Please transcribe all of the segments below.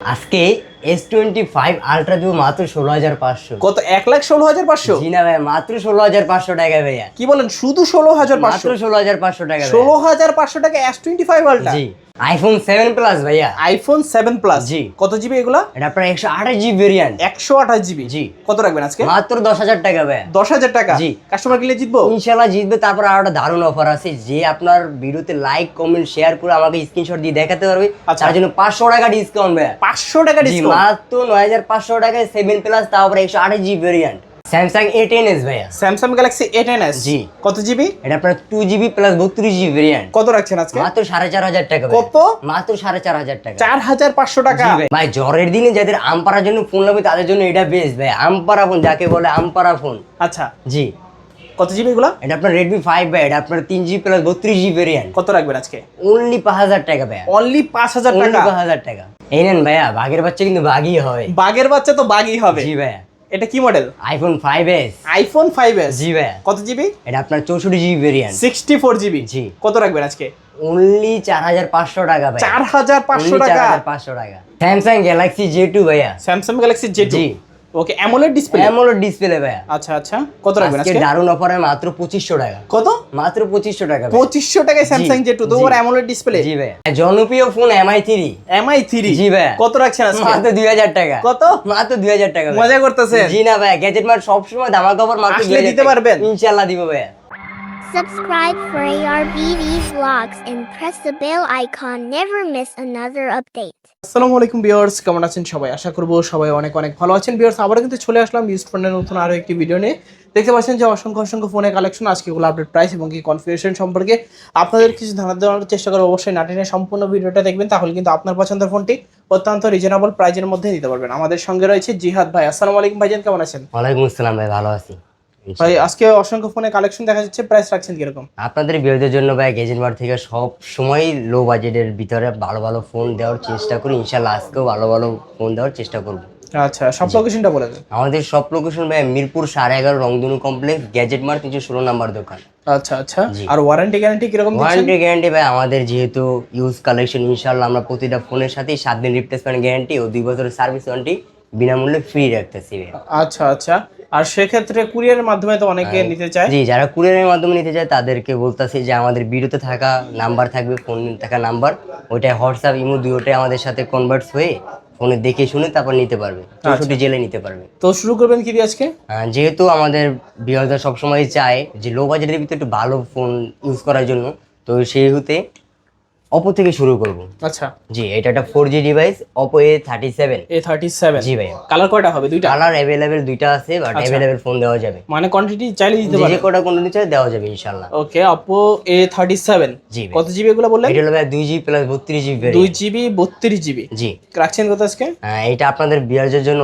আজকে S twenty five ultra দিব মাত্র ষোলো হাজার পাঁচশো। কত? এক লাখ ষোলো হাজার পাঁচশো? জি না ভাইয়া মাত্র ষোলো হাজার পাঁচশো টাকা ভাইয়া। কি বলেন? শুধু ষোলো হাজার পাঁচশো? মাত্র ষোলো হাজার পাঁচশো টাকা ষোলো হাজার পাঁচশো টাকা এস টোয়েন্টি ফাইভ আলটা জি। আইফোন সেভেন প্লাস ভাইয়া। আইফোন সেভেন প্লাস জি। কত জিবি এগুলা? এটা আপনার একশো আঠাশ জিবি ভেরিয়েন্ট একশো আঠাশ জিবি জি। কত রাখবেন আজকে? মাত্র দশ হাজার টাকা ভাইয়া। দশ হাজার টাকা? জি। কাস্টমার কিনলে জিতবো? ইনশাল্লাহ জিতবে তারপর আর একটা দারুণ অফার আছে যে আপনার ভিডিওতে লাইক কমেন্ট শেয়ার করে আমাকে স্ক্রিনশট দিয়ে দেখাতে পারবে। আচ্ছা। তার জন্য পাঁচশো টাকা ডিসকাউন্ট ভাইয়া। পাঁচশো টাকা ডিসকাউন্ট মাত্র? নয় হাজার পাঁচশো টাকায় সেভেন প্লাস তারপরে একশো আঠাশ GB variant Samsung A ten S ভাইয়া। Samsung Galaxy A ten S জি। কত জিবি এটা আপনার টু জিবি প্লাস বত্রিশ জিবি ভেরিয়েন্ট কত রাখছেন আজকে? মাত্র সাড়ে চার হাজার টাকা কত? মাত্র সাড়ে চার হাজার টাকা। চার হাজার পাঁচশো টাকা। ভাই। ভাই জ্বরের দিনে যাদের আম পাড়ার জন্য ফোন লাগবে তাদের জন্য এটা বেস্ট ভাই আম পাড়া ফোন যাকে বলে আম পাড়া ফোন আচ্ছা। জি। কত জিবি এগুলা? এটা আপনার রেডমি ফাইভ ভাই এটা আপনার তিন জিবি প্লাস বত্রিশ জিবি ভেরিয়েন্ট কত রাখবেন আজকে? অনলি পাঁচ হাজার টাকা ভাই অনলি পাঁচ হাজার টাকা? পাঁচ হাজার টাকা। এই নেন ভাইয়া বাঘের বাচ্চা কিন্তু বাঘই হবে বাঘের বাচ্চা তো বাঘই হবে। জি ভাইয়া। এটা কি model iPhone five S iPhone five S জি ভাইয়া। কত জিবি এটা আপনার চৌষট্টি GB variant sixty four GB জি। কত রাখবেন আজকে? অনলি চার হাজার পাঁচশো টাকা ভাই চার হাজার পাঁচশো টাকা? পাঁচশো টাকা। স্যামসাং গ্যালাক্সি জে টু ভাইয়া। স্যামসাং গ্যালাক্সি জে জি। Okay AMOLED display AMOLED display ভাইয়া। আচ্ছা আচ্ছা। কত রাখবেন আজকে দারুণ অফারে মাত্র পঁচিশশো টাকা। কত? মাত্র পঁচিশশো টাকা ভাই। পঁচিশশো টাকায় স্যামসাং জে টু তো ওর অ্যামোলেড ডিসপ্লে জি ভাই জনপ্রিয় phone Mi three Mi three জি ভাই। কত রাখছেন আজকে? মাত্র দুই হাজার টাকা। কত? মাত্র দুই হাজার টাকা মজা করতেছেন? জি না ভাই গ্যাজেট মার সবসময় ধামা কভার মাত্র 2000 দিতে। পারবেন? ইনশাল্লাহ দিব ভাইয়া। Subscribe for ARBV vlogs and press the bell icon. Never miss another update. আসসালামু আলাইকুম ভিউয়ার্স কেমন আছেন সবাই? আশা করব সবাই অনেক অনেক ভালো আছেন। ভিউয়ার্স আবার কিন্তু চলে আসলাম ইউজ ফোনের নতুন আরও একটি ভিডিও নিয়ে। দেখতে পাচ্ছেন যে অসংখ্য অসংখ্য ফোনের কালেকশন আজকে এগুলো আপডেট প্রাইস এবং কি কনফিগারেশন সম্পর্কে। আপনাদের কিছু ধারণা দেওয়ার চেষ্টা করব অবশ্যই নাটিনে সম্পূর্ণ ভিডিওটা দেখবেন তাহলে কিন্তু আপনার পছন্দের ফোনটি অত্যন্ত রিজনেবল প্রাইজের মধ্যে নিতে পারবেন। আমাদের সঙ্গে রয়েছে জিহাদ ভাই। আসসালামু আলাইকুম ভাইজান কেমন আছেন? ওয়ালাইকুম আসসালাম ভাই ভালো আছি। ভাই আজকে অসংখ্য ফোনের কালেকশন দেখা যাচ্ছে প্রাইস রাখছেন কীরকম? আপনাদের জন্য ভাই থেকে সব সময় লো বাজেটের ভিতরে ভালো ভালো ফোন দেওয়ার চেষ্টা করি। ইনশাল্লাহ আজকেও ভালো ভালো ফোন দেওয়ার চেষ্টা করব। আচ্ছা সব লোকেশনটা বলে দেন। আমাদের সব লোকেশন ভাই মিরপুর সাড়ে এগারো রংধনু কমপ্লেক্স গ্যাজেট মার তিনশো ষোলো নাম্বার দোকান। আচ্ছা আচ্ছা। আর ওয়ারেন্টি গ্যারান্টি কীরকম ওয়ারেন্টি গ্যারান্টি ভাই আমাদের যেহেতু ইউজ কালেকশন ইনশাল্লাহ আমরা প্রতিটা ফোনের সাথেই সাত দিন রিপ্লেসমেন্ট গ্যারান্টি ও দুই বছরের সার্ভিস ওয়ারেন্টি বিনামূল্যে ফ্রি রাখতেছি আচ্ছা আচ্ছা। আর সেক্ষেত্রে কুরিয়ারের মাধ্যমে তো অনেকে নিতে চায়। জি যারা কুরিয়ারের মাধ্যমে নিতে চায় তাদেরকে বলতেছি যে আমাদের ভিডিওতে থাকা নাম্বার থাকবে ফোন থাকা নাম্বার। ওইটাই হোয়াটসঅ্যাপ ইমো দুটোটাই আমাদের সাথে কনভার্টস হয়ে ফোনে দেখে শুনে তারপর নিতে পারবে। চৌষট্টি জেলে নিতে পারবে। তো শুরু করবেন কি আজকে? যেহেতু আমাদের বিহারদা সবসময় চায় যে লো বাজেটের ভিতরে একটু ভালো ফোন ইউজ করার জন্য তো সেই হতে অপো থেকে শুরু করব। আচ্ছা। জি এটা একটা four G device Oppo A thirty seven A thirty seven জি ভাই। কালার কয়টা হবে? দুইটা? কালার অ্যাভেলেবেল দুইটা আছে বাট অ্যাভেলেবেল ফোন দেওয়া যাবে। মানে কোয়ান্টিটি চাইলে দিতে যে পারে যে কটা কোনো নিচে দেওয়া যাবে ইনশাল্লাহ okay Oppo A thirty seven জি কত জিবি এগুলো বললেন? এটা ভাই দুই জিবি প্লাস বত্রিশ জিবি দুই জিবি বত্রিশ জিবি জি। রাখছেন কত আজকে? এটা আপনাদের বিয়ার্জের জন্য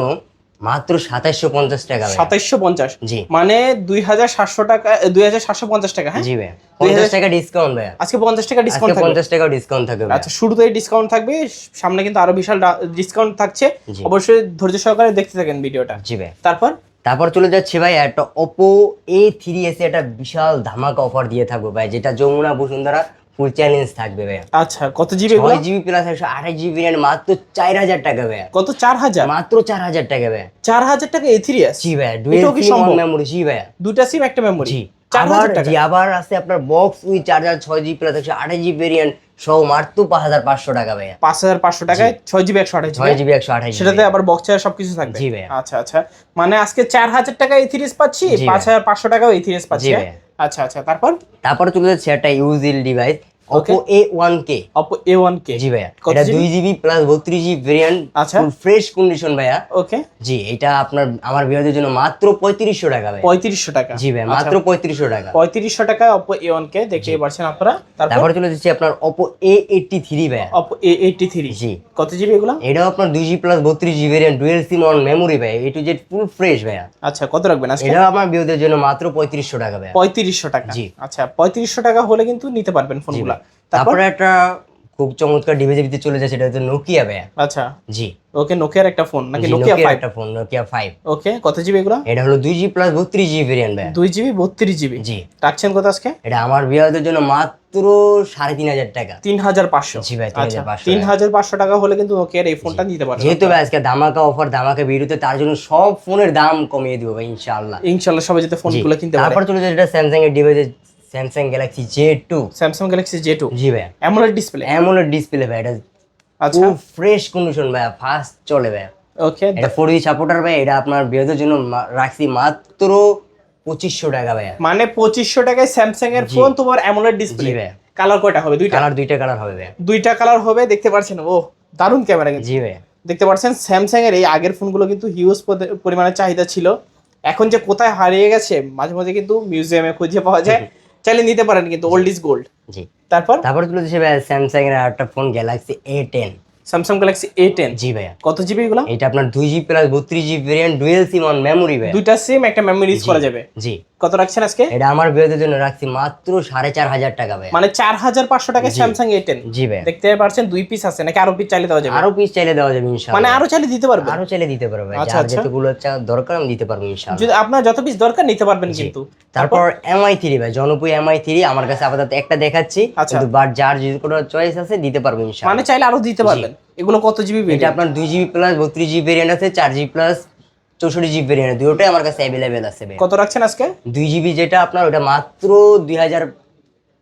মাত্র সাতাশশো পঞ্চাশ টাকা সাতাইশশো পঞ্চাশ? জি। মানে দুই হাজার সাতশো টাকা দুই হাজার সাতশো পঞ্চাশ টাকা হ্যাঁ? জি ভাই পঞ্চাশ টাকা ডিসকাউন্ট ভাই আজকে পঞ্চাশ টাকা ডিসকাউন্ট পঞ্চাশ টাকা ডিসকাউন্ট থাকবে। আচ্ছা শুরুতেই ডিসকাউন্ট থাকবে সামনে কিন্তু আরও বিশাল ডিসকাউন্ট থাকছে। অবশ্যই ধৈর্য সহকারে দেখতে থাকেন ভিডিওটা। জি ভাই তারপর? তারপর চলে যাচ্ছে ভাই একটা ওপো এ থ্রি এস একটা বিশাল ধামাকা অফার দিয়ে থাকব ভাই যেটা যমুনা বসুন্ধরা ফুল চ্যালেঞ্জ থাকবে ভাই আচ্ছা কত জিবি ছয় জিবি প্লাস একশো আঠাশ জিবি র্যাম মাত্র চার হাজার টাকা ভাই কত? চার হাজার? মাত্র চার হাজার টাকা ভাই চার হাজার টাকা এ থ্রি এস জি ভাই ডুয়েল এটাও কি সম্ভব? মেমোরি জি ভাই দুটা সিম একটা মেমোরি জি। আবার জি আবার আছে আপনার বক্স উইথ চার্জার ছয় জিবি প্লাস একশো আঠাশ জিবি ভেরিয়েন্ট সহ মাত্র পাঁচ হাজার পাঁচশো টাকা ভাইয়া। পাঁচ হাজার পাঁচশো টাকায় ছয় জিবি একশো আঠাশ ছয় জিবি একশো আঠাশ সেটাতে আবার বক্স চার্জ সবকিছু থাকবে? জি ভাইয়া। আচ্ছা আচ্ছা। মানে আজকে চার হাজার টাকা এই থ্রিস পাচ্ছি পাঁচ হাজার পাঁচশো টাকাও এই থ্রিস পাচ্ছি জি হ্যাঁ? ভাইয়া। আচ্ছা আচ্ছা তারপর? তারপরে চলে যাচ্ছে একটা ইউজিল device A one K Oppo A one K জি ভাইয়া। এটা জিবি? প্লাস বত্রিশ জিবি ভেরিয়েন্ট আচ্ছা। ফ্রেশ কন্ডিশন ভাইয়া। ওকে জি এটা আপনার আমার বিয়ারদের জন্য মাত্র পঁয়ত্রিশশো টাকা ভাই পঁয়ত্রিশশো টাকা। জি ভাই মাত্র পঁয়ত্রিশশো টাকা। পঁয়ত্রিশশো টাকা অপো এ ওয়ান কে দেখতে পাচ্ছেন আপনারা। তারপর? চলে যাচ্ছে আপনার এইটটি থ্রি ভাইয়া। অপো এ এইটটি থ্রি জি। কত জিবি এগুলো? এটাও আপনার দুই জিবি প্লাস বত্রিশ GB variant dual SIM on memory ভাই A to Z full fresh ভাইয়া। আচ্ছা কত রাখবেন আজকে? এটাও আমার বিয়ারদের জন্য মাত্র পঁয়ত্রিশশো টাকা ভাইয়া। পঁয়ত্রিশশো টাকা। জি। আচ্ছা পঁয়ত্রিশশো টাকা হলে কিন্তু নিতে পারবেন ফোনগুলা। তারপর? একটা খুব চমৎকার চলে যাচ্ছে এটা হচ্ছে নোকিয়া ভাইয়া। আচ্ছা। জি। ওকে নোকিয়ার একটা ফোন নাকি নোকিয়া একটা ফোন নোকিয়া ওকে কত জিবি এগুলো? এটা হলো দুই জি প্লাস বত্রিশ জিবি ভেরিয়েন্ট দুই জিবি বত্রিশ জিবি জি। রাখছেন কত আজকে? এটা আমার বিয়াদের জন্য মাত্র সাড়ে তিন হাজার টাকা। তিন হাজার পাঁচশো। জি ভাই, আচ্ছা 3500 তিন হাজার পাঁচশো টাকা হলে কিন্তু নোকিয়ার এই ফোনটা নিতে পারবেন যেহেতু ভাই আজকে ধামাকা অফার ধামাকা ভিডিওতে তার জন্য সব ফোনের দাম কমিয়ে দিব ভাই ইনশাআল্লাহ। ইনশাল্লাহ সবাই যাতে। ফোনগুলো কিনতে পারে। তারপর চলে যায় যেটা স্যামসাং এর device Samsung Galaxy J two Samsung Galaxy J two জি ভাই অ্যামোলেড ডিসপ্লে অ্যামোলেড ডিসপ্লে ভাই এটা আচ্ছা। ফ্রেশ কন্ডিশন ভাই ফাস্ট চলে ভাই ওকে এটা ফোর জি সাপোর্টার ভাই এটা আপনার বিয়েদের জন্য রাখছি মাত্র পঁচিশশো টাকা ভাই মানে পঁচিশশো টাকায় স্যামসাং এর ফোন তোমার অ্যামোলেড ডিসপ্লে ভাই কালার কয়টা হবে? দুইটা? কালার দুইটা কালার হবে ভাই দুইটা কালার হবে দেখতে পাচ্ছেন ও দারুণ ক্যামেরা জি ভাই দেখতে পাচ্ছেন স্যামসাং এর এই আগের ফোনগুলো কিন্তু হিউজ পরিমাণে চাহিদা ছিল। এখন যে কোথায় হারিয়ে গেছে মাঝে মাঝে কিন্তু মিউজিয়ামে খুঁজে পাওয়া যায়। চাইলে নিতে পারেন কিন্তু ওল্ড ইজ গোল্ড জি। তারপর? তারপর তুলে দিছে ভাই স্যামসাং এর একটা phone Galaxy A ten Samsung Galaxy A ten জি ভাইয়া। কত জিবি এগুলো? এটা আপনার দুই জিবি প্লাস বত্রিশ GB variant dual SIM on memory ভাই দুইটা সিম একটা মেমোরি ইউজ করা যাবে। জি। কত রাখছেন আজকে? এটা আমার বিয়েদের জন্য রাখছি মাত্র সাড়ে চার হাজার টাকা ভাই। মানে চার হাজার পাঁচশো টাকায় স্যামসাং এ টেন জি ভাই। দেখতে পাচ্ছেন দুই পিস আছে নাকি আরও পিস চাইলে দেওয়া যাবে? আরও পিস চাইলে দেওয়া যাবে মানে আরও চাইলে দিতে পারবে আরও চাইলে দিতে পারবে আচ্ছা, আচ্ছা। যতগুলো চা- দরকার আমি দিতে পারব ইনশাআল্লাহ। যদি আপনার যত পিস দরকার নিতে পারবেন কিন্তু। তারপর এমআই থ্রি ভাই জনপ্রিয় এমআই থ্রি আমার কাছে আপাতত একটা দেখাচ্ছি। আচ্ছা। কিন্তু বাট যার যদি কোনো চয়েস আছে দিতে পারব ইনশাআল্লাহ। মানে চাইলে আরও দিতে পারবেন। এগুলো কত জিবি এটা আপনার দুই জিবি প্লাস বত্রিশ জিবি ভেরিয়েন্ট আছে চার জিবি প্লাস চৌষট্টি জিবি ভেরিয়েন্ট দুটোই আমার কাছে অ্যাভেলেবেল আছে কত রাখছেন আজকে? দুই জিবি যেটা আপনার ওটা মাত্র দুই হাজার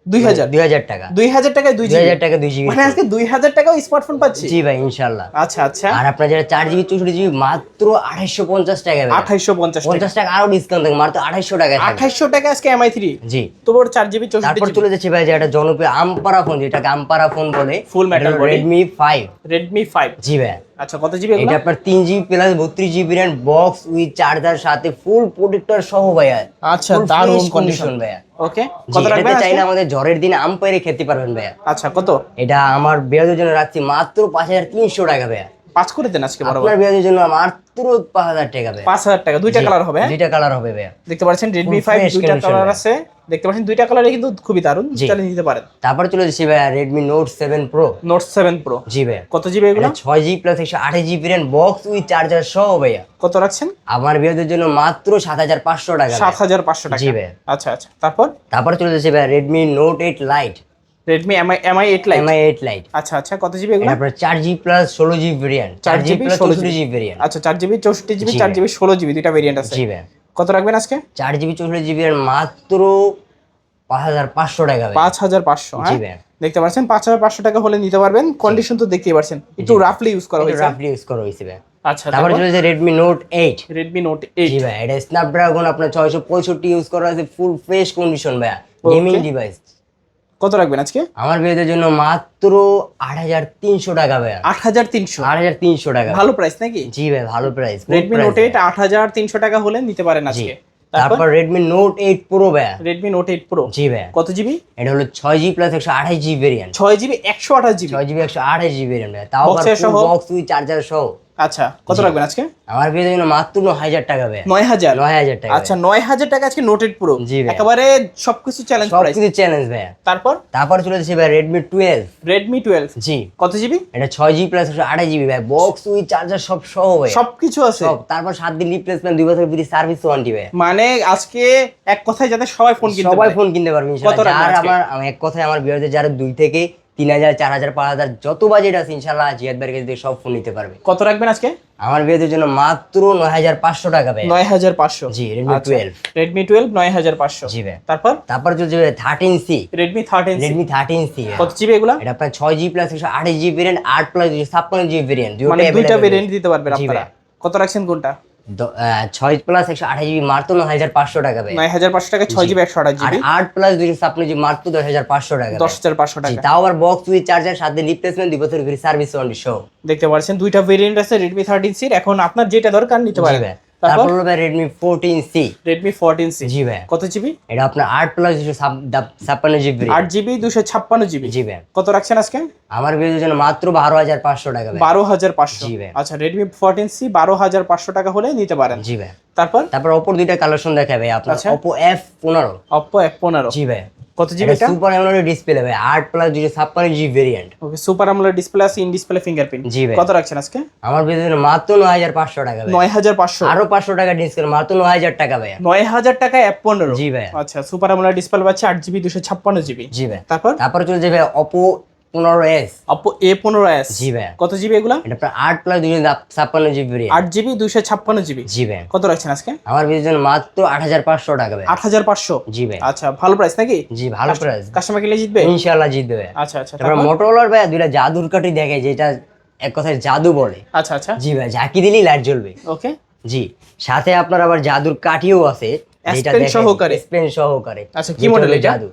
দুই হাজার? দুই হাজার টাকা। দুই হাজার টাকায় দুই হাজার টাকা দুই জিবি মানে আজকে দুই হাজার টাকাও স্মার্টফোন পাচ্ছি জি ভাই ইনশাল্লাহ আচ্ছা আচ্ছা। আর আপনার যেটা চার জিবি চৌষট্টি জিবি মাত্র আঠাইশো পঞ্চাশ টাকা আঠাইশো পঞ্চাশ পঞ্চাশ টাকা আরও ডিসকাউন্ট থাকে মাত্র আঠাইশো টাকা আঠাইশো টাকা আজকে এমআই থ্রি জি। চার জিবি চৌষট্টি তারপর চলে যাচ্ছে ভাই জনপ্রিয় আমপারা ফোন যেটাকে আমপারা ফোন বলে metal Redmi five Redmi five জি ভাই। আচ্ছা কত জিবি এটা আপনার তিন জিবি প্লাস বত্রিশ GB RAM box with charger সাথে ফুল প্রোটেক্টর সহ ভাইয়া। আচ্ছা দারুণ কন্ডিশন ভাইয়া। ওকে কত রাখবেন? চাইলে আমাদের জ্বরের দিনে আম খেতে পারবেন ভাইয়া। আচ্ছা কত? এটা আমার বিয়াদের জন্য রাখছি মাত্র পাঁচ হাজার তিনশো টাকা ভাইয়া। পাঁচ করে দেন আজকে বরাবর। আপনার বিয়াদের জন্য মাত্র পাঁচ হাজার টাকা ভাইয়া। পাঁচ হাজার টাকা দুইটা কালার হবে হ্যাঁ? দুইটা কালার হবে ভাইয়া। দেখতে পাচ্ছেন রেডমি Full ফাইভ দুইটা কালার আছে। দেখতে পাচ্ছেন দুইটা কালারে কিন্তু খুবই দারুণ। চাইলে নিতে পারেন। তারপরে চলে যাচ্ছি ভাইয়া Redmi Note seven Pro Note seven Pro জি ভাইয়া। কত জিবি এগুলো? এটা ছয় জিবি প্লাস একশো আঠাশ GB RAM box with charger সহ ভাইয়া। কত রাখছেন? আমার বিয়াদের জন্য মাত্র সাত হাজার পাঁচশো টাকা সাত ভাইয়া। হাজার পাঁচশো টাকা। জি ভাইয়া। আচ্ছা আচ্ছা। তারপর? তারপরে চলে যাচ্ছে ভাই Redmi Note eight lite Redmi Mi Mi eight lite Mi eight lite আচ্ছা আচ্ছা। কত জিবি এগুলো? চার জিবি প্লাস ষোলো জিবি ভেরিয়েন্ট চার জিবি প্লাস ষোলো চৌষট্টি জিবি ভেরিয়েন্ট আচ্ছা চার জিবি ভাই। ষোলো জিবি দুইটা ভেরিয়েন্ট আছে। জি ভাই কত রাখবেন আজকে? চার জিবি চৌষট্টি জিবি মাত্র পাঁচ হাজার পাঁচশো টাকা পাঁচ হাজার পাঁচশো হ্যাঁ? দেখতে পাচ্ছেন পাঁচ হাজার পাঁচশো টাকা হলে নিতে পারবেন। কন্ডিশন তো দেখতেই পারছেন। একটু রাফলি ইউজ করা হয়েছে। রাফলি ইউজ করা হয়েছে ভাই। আচ্ছা তারপরে চলে যাচ্ছে Redmi Note eight Redmi Note eight জি ভাই এটা স্ন্যাপড্রাগন আপনার ছয়শো পঁয়ষট্টি ইউজ করা হয়েছে ফুল ফ্রেশ কন্ডিশন ভাইয়া। গেমিং ডিভাইস কত রাখবেন আজকে? আমার বিয়েদের জন্য মাত্র আট হাজার তিনশো টাকা ভাই আট হাজার তিনশো? আট হাজার তিনশো টাকা। ভালো প্রাইস নাকি? জি ভাই ভালো প্রাইস রেডমি নোট এইট আট হাজার তিনশো টাকা হলে নিতে পারেন আজকে। তারপর রেডমি নোট এইট প্রো ভাই রেডমি নোট এইট প্রো জি ভাই কত জিবি এটা হলো ছয় জিবি প্লাস একশো আঠাশ জিবি ভেরিয়েন্ট ছয় জিবি একশো আঠাশ জিবি ছয় জিবি একশো আঠাশ জিবি ভেরিয়েন্ট তাও এর সহ? বক্স চার্জার সহ। আচ্ছা কত রাখবেন আজকে? আমার বিয়ের জন্য মাত্র ন হাজার টাকা নয় হাজার? নয় হাজার টাকা আচ্ছা নয় হাজার টাকা আজকে নোট এইট প্রো। জি একেবারে সবকিছু চ্যালেঞ্জ সব প্রাইস কিছু চ্যালেঞ্জ ভাই তারপর? তারপর চলে যাচ্ছে ভাই রেডমি টুয়েলভ রেডমি টুয়েলভ জি। কত জিবি এটা ছয় জিবি প্লাস একশো আঠাশ জিবি ভাই বক্স উইথ চার্জার সব সহ ভাই সবকিছু আছে। সব। তারপর সাত দিন রিপ্লেসমেন্ট দুই বছর ফ্রি সার্ভিস ওয়ারেন্টি ভাই মানে আজকে এক কথায় যাতে সবাই ফোন কিনতে সবাই ফোন কিনতে পারবে। কত রাখবেন আমার এক কথায় আমার বিয়ারদের যারা দুই থেকে তিন হাজার চার হাজার পাঁচ হাজার যত বাজেট আছে ইনশাল্লাহ জিয়াদ ভাইয়ের কাছ থেকে সব ফোন নিতে পারবে। কত রাখবেন আজকে? আমার বিয়েদের জন্য মাত্র নয় হাজার পাঁচশো টাকা ভাই। নয় হাজার পাঁচশো। জি রেডমি টুয়েলভ রেডমি টুয়েলভ নয় হাজার পাঁচশো। জি ভাই। তারপর? তারপর চলছে thirteen C Redmi thirteen Redmi thirteen C কত জিবি এগুলা? এটা আপনার ছয় জিবি প্লাস একশো আঠাশ জিবি ভেরিয়েন্ট আট প্লাস ছাপ্পান্ন জিবি ভেরিয়েন্ট মানে দুইটা ভেরিয়েন্ট দিতে পারবেন আপনারা। কত রাখছেন কোনটা? ছয় প্লাস একশো আঠাশ জিবি মাত্র নয় হাজার পাঁচশো টাকা নয় হাজার পাঁচশো টাকা ছয় জিবি একশো আঠাশ জিবি আট প্লাস দুইশো ছাপ্পান্ন জিবি মাত্র দশ হাজার পাঁচশো টাকা দশ হাজার পাঁচশো টাকা। তাও আবার বক্স উইথ চার্জার সাথে রিপ্লেসমেন্ট দুই বছর ফ্রি সার্ভিস ওয়ারেন্টি সহ। দেখতে পাচ্ছেন দুইটা ভেরিয়েন্ট আছে রেডমি থার্টিন সির এখন আপনার যেটা দরকার নিতে ভাই। তারপর? তারপর হলো ভাই রেডমি ফোরটিন সি রেডমি জি ভাই। কত জিবি এটা আপনার আট প্লাস দুশো ছাপ্পান্ন জিবি আট জিবি দুশো ছাপ্পান্ন জিবি জি ভাই। কত রাখছেন আজকে? আমার বিয়ের জন্য মাত্র বারো হাজার পাঁচশো টাকা ভাই। বারো হাজার পাঁচশো। জি ভাই। আচ্ছা রেডমি ফোরটিন সি বারো হাজার পাঁচশো টাকা হলে নিতে পারেন। জি ভাই। তারপর? তারপর অপর দুইটা কালেকশন দেখাবে আপনার। আচ্ছা। পনেরো। অপ্পো এক পনেরো। জি ভাই। কত জিবি এটা সুপার অ্যামোলেড ডিসপ্লে ভাই 8 প্লাস দুশো ছাপ্পান্ন GB variant okay super AMOLED display আছে ইন ডিসপ্লে ফিঙ্গারপ্রিন্ট জি ভাই। কত রাখছেন আজকে? আমার বেতন মাত্র নয় হাজার পাঁচশো টাকা ভাই। নয় হাজার পাঁচশো। আরও পাঁচশো টাকা ডিসকাউন্ট মাত্র নয় হাজার টাকা ভাই। নয় হাজার টাকা অ্যাপ পনেরো। জি ভাই। আচ্ছা সুপার অ্যামোলেড ডিসপ্লে পাচ্ছে 8 জিবি দুশো ছাপ্পান্ন জিবি জি ভাই। তারপর? তারপর চলে যাবে অপো পনেরো এস অপো এ পনেরো এস জি ভাই কত জিবি এগুলা? এটা প্রায় আট প্লাস দুশো ছাপ্পান্ন জিবি আট জিবি দুশো ছাপ্পান্ন জিবি জি ভাই কত রাখছেন আজকে? আমার বেতন মাত্র আট হাজার পাঁচশো টাকা ভাই আট হাজার পাঁচশো? জি ভাই আচ্ছা ভালো প্রাইস নাকি? জি ভালো প্রাইস কাস্টমার কিনলে জিতবে? ইনশাল্লাহ জিতবে আচ্ছা আচ্ছা তারপর তারপর? মোটরোলার ভাই দুইটা জাদুর কাঠি দেখে যেটা এক কথায় জাদু বলে। আচ্ছা আচ্ছা। জি ভাই ঝাঁকি দিলেই লাইট জ্বলবে। ওকে। জি সাথে আপনার আবার জাদুর কাঠিও আছে যেটা সহকারে? সহকারে। আচ্ছা, কি model জাদু।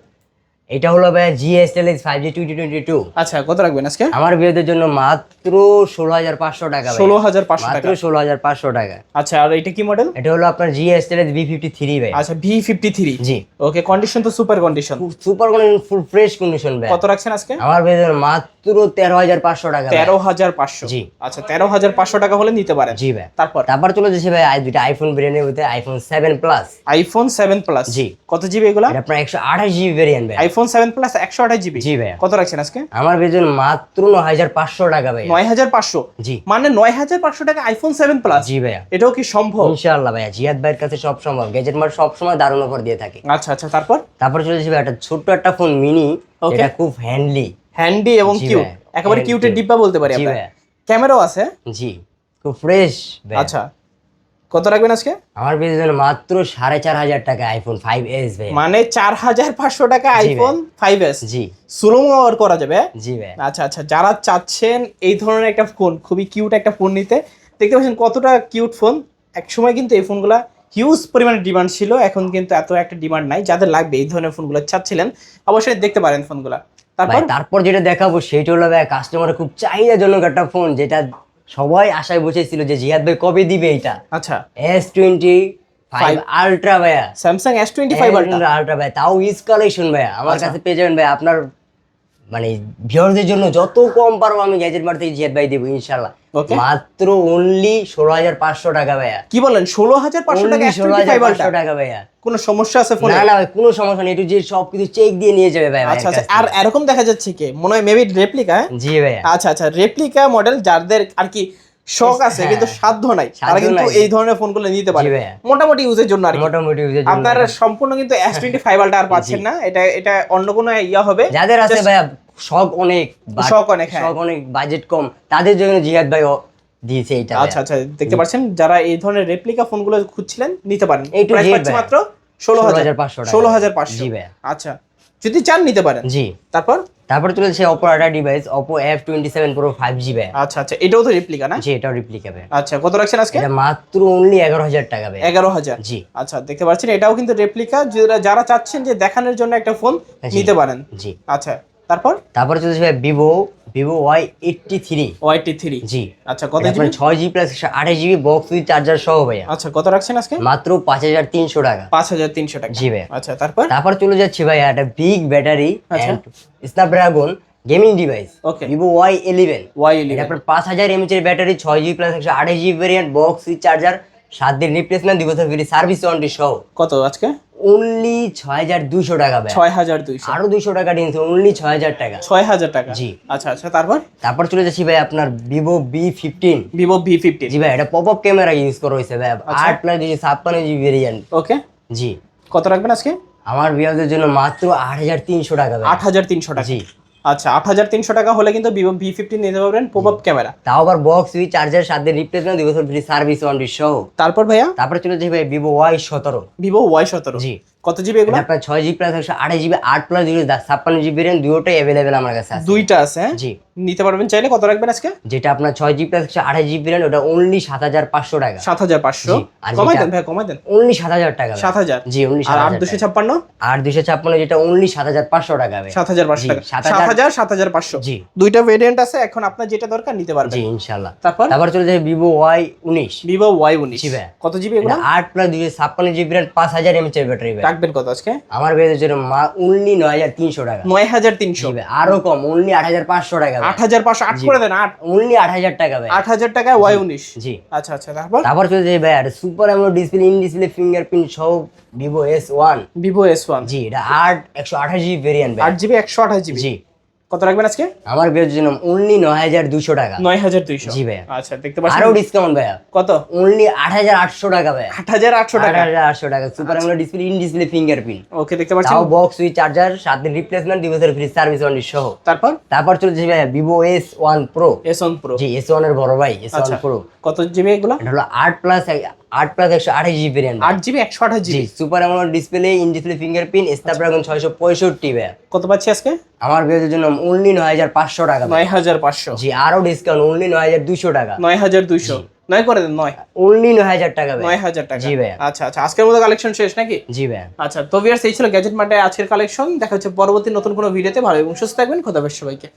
এটা হলো ভাই জিএসএলএস five G twenty twenty two আচ্ছা কত রাখবেন আজকে? আমার বিয়েদের জন্য মাত্র ষোলো হাজার পাঁচশো টাকা ষোলো হাজার পাঁচশো মাত্র ষোলো হাজার পাঁচশো টাকা। আচ্ছা আর এটা কি মডেল এটা হলো আপনার জিএসএলএস বি ফিফটি থ্রি ভাই আচ্ছা ভি ফিফটি থ্রি জি। ওকে কন্ডিশন তো super condition super condition full fresh condition ভাই কত রাখছেন আজকে? আমার বেতন মাত্র তেরো হাজার পাঁচশো টাকা। তেরো হাজার পাঁচশো। জি। আচ্ছা তেরো হাজার পাঁচশো টাকা হলে নিতে পারেন। জি ভাই তারপর? তারপর চলে যাচ্ছে ভাই আই- দুইটা আইফোন ব্র্যান্ডের মধ্যে iPhone seven plus iPhone seven plus জি। কত জিবি এগুলা? এটা আপনার একশো আঠাশ জিবি ভেরিয়েন্ট ভাই আইফোন সেভেন প্লাস একশো আঠাশ জিবি জি ভাই কত রাখছেন আজকে? আমার বেতন মাত্র ন হাজার পাঁচশো টাকা ভাই নয় হাজার পাঁচশো? জি। মানে নয় হাজার পাঁচশো টাকা আইফোন সেভেন প্লাস জি ভাইয়া। এটাও কি সম্ভব? ইনশাআল্লাহ ভাইয়া জিয়াদ ভাইয়ের কাছে সব সম্ভব। গ্যাজেট মার্ট সব সময় দারুণ অফার দিয়ে থাকে। আচ্ছা আচ্ছা তারপর? তারপর চলে যাবে একটা ছোট্ট একটা ফোন মিনি এটা খুব হ্যান্ডলি হ্যান্ডি এবং কিউট একেবারে কিউটের ডিব্বা বলতে পারি আমরা ক্যামেরাও আছে? জি খুব ফ্রেশ আচ্ছা। কত রাখবেন আজকে? আমার বেতন মাত্র সাড়ে চার হাজার টাকা আইফোন ফাইভ এস ভাই। মানে চার হাজার পাঁচশো টাকা আইফোন ফাইভ এস জি। সুলম ব্যবহার করা যাবে জি ভাই। আচ্ছা আচ্ছা যারা চাচ্ছেন এই ধরনের একটা ফোন খুবই কিউট একটা ফোন নিতে দেখতে পাচ্ছেন কতটা কিউট ফোন এক সময় কিন্তু এই ফোনগুলা হিউজ পরিমাণে ডিমান্ড ছিল এখন কিন্তু এত একটা ডিমান্ড নাই যাদের লাগবে এই ধরনের ফোনগুলো চাচ্ছিলেন অবশ্যই দেখতে পারেন ফোনগুলা তারপর? তারপর যেটা দেখাবো সেটা হলো ভাই কাস্টমার খুব চাহিদাজনক একটা ফোন যেটা সবাই আশায় বসেছিল যে জিহাদ ভাই কবে দিবে এটা? আচ্ছা। এস টোয়েন্টি ফাইভ আলট্রা ভাইয়া। Samsung S twenty five ultra ভাইয়া। তাও ইজ কালেকশন ভাইয়া। আমার আচ্ছা। কাছে পেয়ে যাবেন ভাই আপনার মানে ভিউয়ারদের জন্য যত কম পারব আমি গ্যাজেট মার থেকে জিয়াদ ভাই দেবো ইনশাল্লাহ। মাত্র অনলি ষোলো হাজার পাঁচশো টাকা ভাইয়া। কি বলেন ষোলো হাজার পাঁচশো টাকা ষোলো হাজার পাঁচশো টাকা ভাইয়া। কোনো সমস্যা আছে ফোনে না না ভাই কোনো সমস্যা নেই একটু যে সব কিছু চেক দিয়ে নিয়ে যাবে ভাই আচ্ছা আচ্ছা আর এরকম দেখা যাচ্ছে কি? মনে হয় মেবি রেপ্লিকা জি ভাইয়া। আচ্ছা আচ্ছা রেপ্লিকা মডেল যাদের আর কি শখ আছে হ্যাঁ। কিন্তু সাধ্য নাই। তারা কিন্তু এই ধরনের ফোনগুলো নিতে পারে। মোটামুটি ইউজের জন্য আর মোটামুটি এর জন্য। আপনার সম্পূর্ণ কিন্তু এস টোয়েন্টি ফাইভ আলটা আর পাচ্ছেন না। এটা এটা অন্য কোনো ইয়া হবে। যাদের আছে ভাইয়া শখ অনেক শখ অনেক, হ্যাঁ। শখ অনেক বাজেট কম। তাদের জন্য জিহাদ ভাই দিয়েছে এটা আচ্ছা আচ্ছা দেখতে পাচ্ছেন যারা এই ধরনের রেপ্লিকা ফোনগুলো খুঁজছিলেন নিতে পারেন। ভাইয়া। মাত্র ষোলো হাজার। 16,500 টাকা। ষোলো হাজার পাঁচশো। আচ্ছা। যদি চান নিতে পারেন। জি। তারপর? তারপর চলেছে অপো আটা device Oppo F twenty seven Pro five G ভাই আচ্ছা আচ্ছা এটাও তো রিপ্লিকা না? জি এটাও রিপ্লিকা ভাই আচ্ছা কত রাখছেন আজকে? এটা মাত্র অনলি এগারো হাজার টাকা ভাই এগারো হাজার? জি। আচ্ছা দেখতে পাচ্ছেন এটাও কিন্তু রেপ্লিকা যারা যারা চাচ্ছেন যে দেখানোর জন্য একটা ফোন। নিতে পারেন। জি। আচ্ছা তারপর? তারপর চলেছে ভাই Vivo Vivo Y eighty three YT three জি। আচ্ছা কত জিবি ছয় জিবি প্লাস আঠাশ জিবি বক্স উইথ চার্জার সহ ভাইয়া। আচ্ছা কত রাখছেন আজকে? মাত্র পাঁচ হাজার তিনশো টাকা। পাঁচ হাজার তিনশো টাকা। জি ভাই আচ্ছা তারপর? তারপর চলে যাচ্ছে ভাই একটা big battery. Snapdragon gaming device okay Vivo Y eleven Y এটা ইলেভেন আপনার পাঁচ হাজার এমএচ এর ব্যাটারি ছয় জিবি প্লাস একশো আঠাশ জিবি ভ্যারিয়েন্ট বক্স চার্জার সাত দিন রিপ্লেসমেন্ট দুই বছর ফ্রি সার্ভিস ওয়ারেন্টি সহ। কত আজকে? অনলি ছয় হাজার দুশো টাকা ভাই ছয় হাজার দুইশো। আরও দুশো টাকা দিয়েছে অনলি ছয় হাজার টাকা। ছয় হাজার টাকা? জি। আচ্ছা আচ্ছা তারপর? তারপর চলে যাচ্ছি ভাই আপনার Vivo B fifteen Vivo V fifteen জি ভাই এটা পপ আপ ক্যামেরা ইউজ করা হয়েছে ভাই। আচ্ছা। আট প্লাস দুশো ছাপ্পান্ন জিবি ভ্যারিয়েন্ট ওকে। জি। কত রাখবেন আজকে? আমার বিয়ারদের জন্য মাত্র আট হাজার তিনশো টাকা আট হাজার তিনশো টাকা। জি। আচ্ছা আট হাজার তিনশো টাকা হলে কিন্তু ভিভো ভি ফিফটিন নিতে পারবেন প্রভাব ক্যামেরা তাও আবার বক্স উই চার্জার সাথে রিপ্লেসমেন্ট দুই বছর ফ্রি সার্ভিস ওয়ান সহ। তারপর ভাইয়া? তারপরে চলে যাই ভাই ভিভো ওয়াই সতেরো। ভিভো ওয়াই সতেরো। জি। কত জিবি এগুলো? আপনার ছয় জিবি প্লাস একশো আঠাশ জিবি আট প্লাস দুশো ছাপ্পান্ন জিবি র্যাম দুটোই অ্যাভেলেবেল আমার কাছে আছে। দুইটা আছে হ্যাঁ? জি। নিতে পারবেন চাইলে কত রাখবেন আজকে? যেটা আপনার ছয় জিবি প্লাস একশো আঠাশ জিবি র্যাম ওটা অনলি সাত হাজার পাঁচশো টাকা। সাত হাজার পাঁচশো? কমাই দেন ভাই কমাই দেন। অনলি সাত হাজার টাকা। সাত হাজার? জি অনলি আর আট দুশো। ছাপ্পান্ন? আর দুশো ছাপ্পান্ন যেটা অনলি সাত হাজার পাঁচশো টাকা। সাত হাজার পাঁচশো টাকা। সাত হাজার- সাত হাজার পাঁচশো। জি। দুইটা ভেরিয়েন্ট আছে এখন আপনার যেটা দরকার নিতে পারবেন। জি ইনশাল্লাহ তারপর? তারপর চলে যাবে ভিভো ওয়াই উনিশ। ভিভো ওয়াই উনিশ। কত জিবি আট প্লাস দুশো ছাপ্পান্ন জিবি র্যাম পাঁচ হাজার এমএচ ব্যাটারি রাখবেন কত আজকে? আমার বেদের জন্য মা উনি নয় হাজার তিনশো টাকা। নয় হাজার তিনশো। আরও কম উনি আট হাজার পাঁচশো টাকা আট হাজার পাঁচশো আট করে দেন আট। উনলি আট হাজার টাকা ভাই। আট হাজার টাকা ওয়াই উনিশ। জি। আচ্ছা আচ্ছা তারপর? তারপর ভাই আর super AMOLED display in display fingerprint সহ Vivo S one Vivo S one জি এটা আট একশো আঠাশ জিবি ভেরিয়েন্ট আট জিবি একশো আঠাশ জিবি জি। কত রাখবেন আজকে? আমার বিয়ের জন্য উনলি নয় হাজার দুশো টাকা। নয় হাজার দুইশো। জি ভাইয়া। আচ্ছা দেখতে পাচ্ছেন? আরও ডিসকাউন্ট ভাইয়া। কত? উনলি আট হাজার আটশো টাকা ভাইয়া। আট হাজার আটশো টাকা। আট হাজার আটশো টাকা। Super AMOLED display in display fingerprint okay দেখতে পাচ্ছেন? তাও বক্স উইথ চার্জার সাত দিন রিপ্লেসমেন্ট দুই বছর ফ্রি সার্ভিস ওয়ারেন্টি সহ। তারপর? তারপর চলছে ভাইয়া Vivo S one Pro S one Pro জি এস ওয়ানের বড় ভাই এস ওয়ান প্রো কত জিবি এগুলো? এটা হলো আট প্লাস আট প্লাস একশো আঠাশ জিবি ভেরিয়েন্ট আট জিবি একশো আঠাশ GB. Super AMOLED display in display fingerprint Snapdragon ছয়শো পঁয়ষট্টি ভাইয়া কত পাচ্ছি আজকে? আমার বিয়ের জন্য অনলি নয় হাজার পাঁচশো টাকা নয় হাজার পাঁচশো। জি আরও ডিসকাউন্ট অনলি নয় হাজার দুশো টাকা। নয় হাজার দুইশো। নয় করে দেন নয়। অনলি নয় হাজার টাকা নয় হাজার টাকা। জি ভাইয়া আচ্ছা আচ্ছা আজকের মতো কালেকশন শেষ নাকি? জি ভাইয়া আচ্ছা তো ভিউয়ার্স এই ছিল গ্যাজেট মার্টে আজকের কালেকশন দেখা হচ্ছে পরবর্তী নতুন কোনো ভিডিওতে ভালো এবং সুস্থ থাকবেন। খোদা হাফেজ সবাইকে।